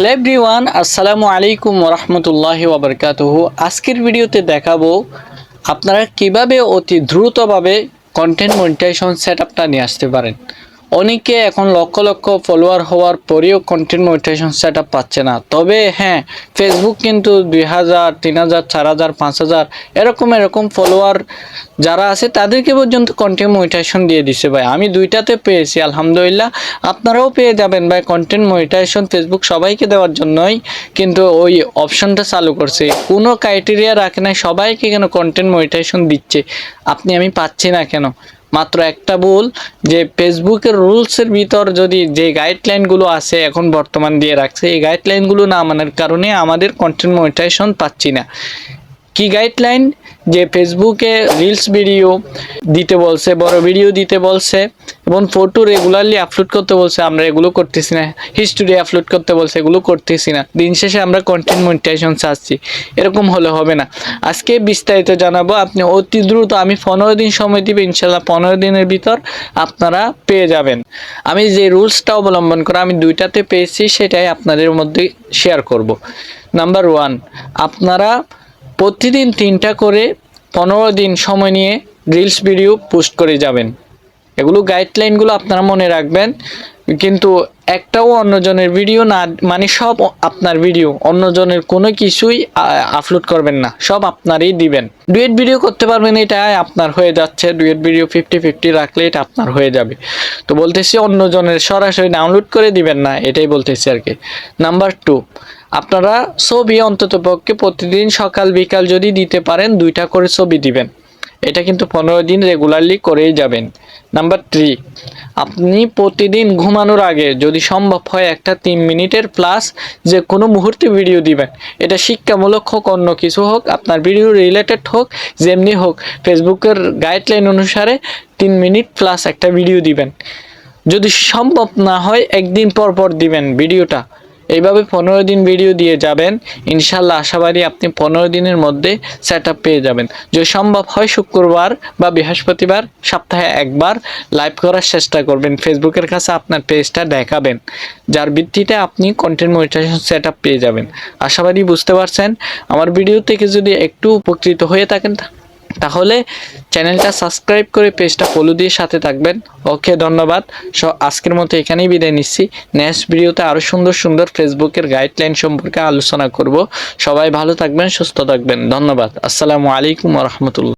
Hello everyone আসসালামু আলাইকুম রহমতুল্লাহি ওবরকাতহ আজকের ভিডিওতে দেখাবো আপনারা কীভাবে অতি দ্রুতভাবে কন্টেন্ট মনিটাইজেশন সেট আপটা নিয়ে আসতে পারেন। অনেকে এখন লক্ষ লক্ষ ফলোয়ার হওয়ার পরেও কন্টেন্ট মনিটাইজেশন সেট আপ পাচ্ছে না। তবে হ্যাঁ ফেসবুক কিন্তু দুই হাজার, তিন হাজার, চার হাজার, পাঁচ হাজার এরকম এরকম ফলোয়ার যারা আছে, তাদেরকে পর্যন্ত কন্টেন্ট মনিটাইজেশন দিয়ে দিছে ভাই। আমি দুইটাতে পেয়েছি, আলহামদুলিল্লাহ। আপনারাও পেয়ে যাবেন ভাই কন্টেন্ট মনিটাইজেশন ফেসবুক সবাইকে দেওয়ার জন্যই। কিন্তু ওই অপশনটা চালু করছে। কোনো ক্রাইটেরিয়া রাখে না সবাইকে কেন কন্টেন্ট মনিটাইজেশন দিচ্ছে? আপনি আমি পাচ্ছি না কেন? মাত্র একটা ভুল, যে ফেসবুকের রুলসের ভিতর যদি যে গাইডলাইনগুলো আছে এখন বর্তমান দিয়ে রাখছে, এই গাইডলাইনগুলো না মানার কারণে আমাদের কন্টেন্ট মনিটাইজেশন পাচ্ছি না। কি গাইডলাইন যে ফেসবুকে রিলস ভিডিও দিতে বলছে, বড় ভিডিও দিতে বলছে, এবং ফটো রেগুলারলি আপলোড করতে বলছে, আমরা এগুলো করতেছি না। হিস্টোরি আপলোড করতে বলছে, এগুলো করতেছি না। দিন শেষে আমরা কন্টেন্ট মনিটাইজেশন চাচ্ছি। এরকম হলে হবে না। আজকে বিস্তারিত জানাব, আপনি অতি দ্রুত আমি পনেরো দিন সময় দিবে ইনশাল্লাহ পনেরো দিনের ভিতর আপনারা পেয়ে যাবেন। আমি যে রুলসটা অবলম্বন করে, আমি দুইটাতে পেয়েছি, সেটাই আপনাদের মধ্যে শেয়ার করব। নাম্বার ওয়ান আপনারা প্রতিদিন তিনটা করে পনেরো দিন সময় নিয়ে রিলস ভিডিও পোস্ট করে যাবেন। এগুলো গাইডলাইনগুলো আপনারা মনে রাখবেন, কিন্তু একটাও অন্যজনের ভিডিও না মানে সব আপনার ভিডিও অন্যজনের কোনো কিছুই আপলোড করবেন না, সব আপনারই দিবেন। ডুয়েট ভিডিও করতে পারবেন, এটা আপনার হয়ে যাচ্ছে ডুয়েট ভিডিও ফিফটি ফিফটি রাখলে এটা আপনার হয়ে যাবে। তো বলতেছি, অন্যজনের সরাসরি ডাউনলোড করে দিবেন না, এটাই বলতেছি আর কি। নাম্বার টু আপনারা ছবি অন্তত পক্ষে প্রতিদিন সকাল, বিকাল যদি দিতে পারেন, দুইটা করে ছবি দিবেন। এটা কিন্তু পনেরো দিন রেগুলারলি করেই যাবেন। নাম্বার থ্রি আপনি প্রতিদিন ঘুমানোর আগে যদি সম্ভব হয় একটা তিন মিনিটের প্লাস যে কোনো মুহূর্তে ভিডিও দিবেন। এটা শিক্ষামূলক হোক, অন্য কিছু হোক, আপনার ভিডিও রিলেটেড হোক, যেমনি হোক ফেসবুকের গাইডলাইন অনুসারে তিন মিনিট প্লাস একটা ভিডিও দিবেন। যদি সম্ভব না হয়, একদিন পর পর দিবেন ভিডিওটা এইভাবে পনেরো দিন ভিডিও দিয়ে যাবেন। ইনশাল্লাহ আশাবাদী আপনি পনেরো দিনের মধ্যে সেট পেয়ে যাবেন। যদি সম্ভব হয় শুক্রবার বা বৃহস্পতিবার, সপ্তাহে একবার লাইভ করার চেষ্টা করবেন। ফেসবুকের কাছে আপনার পেজটা দেখাবেন। যার ভিত্তিতে আপনি কন্টেন্ট মনিটাইজেশন সেট পেয়ে যাবেন। আশাবাদী বুঝতে পারছেন। আমার ভিডিও থেকে যদি একটু উপকৃত হয়ে থাকেন তাহলে চ্যানেলটা সাবস্ক্রাইব করে পেজটা ফলো দিয়ে সাথে থাকবেন। ওকে, ধন্যবাদ। সো, আজকের মতো এখানেই বিদায় নিচ্ছি। নেক্সট ভিডিওতে আরও সুন্দর সুন্দর ফেসবুকের গাইডলাইন সম্পর্কে আলোচনা করব। সবাই ভালো থাকবেন, সুস্থ থাকবেন। ধন্যবাদ। আসসালামু আলাইকুম রহমতুল্লাহ।